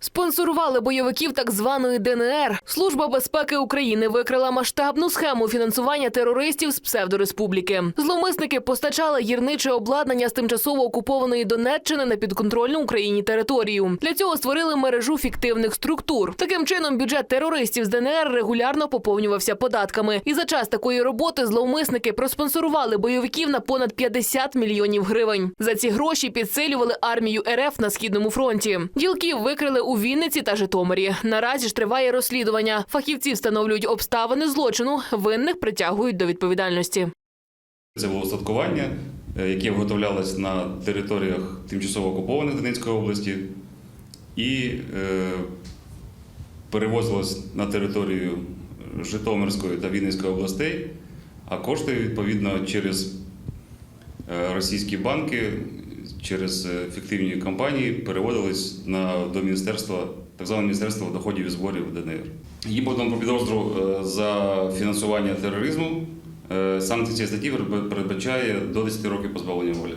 Спонсорували бойовиків так званої ДНР. Служба безпеки України викрила масштабну схему фінансування терористів з псевдореспубліки. Зловмисники постачали гірниче обладнання з тимчасово окупованої Донеччини на підконтрольну Україні територію. Для цього створили мережу фіктивних структур. Таким чином, бюджет терористів з ДНР регулярно поповнювався податками. І за час такої роботи зловмисники проспонсорували бойовиків на понад 50 мільйонів гривень. За ці гроші підсилювали армію РФ на східному фронті. Ділків викрили у Вінниці та Житомирі. Наразі ж триває розслідування. Фахівці встановлюють обставини злочину. Винних притягують до відповідальності. Це було устаткування, е, яке виготовлялось на територіях тимчасово окупованих Донецької області і е, перевозилось на територію Житомирської та Вінницької областей, а кошти відповідно через е, російські банки, через е, фіктивні компанії переводились на, до міністерства, так званого Міністерства доходів і зборів ДНР. Їм подано про підозру за фінансування тероризму. Е, Санкція статті передбачає до 10 років позбавлення волі.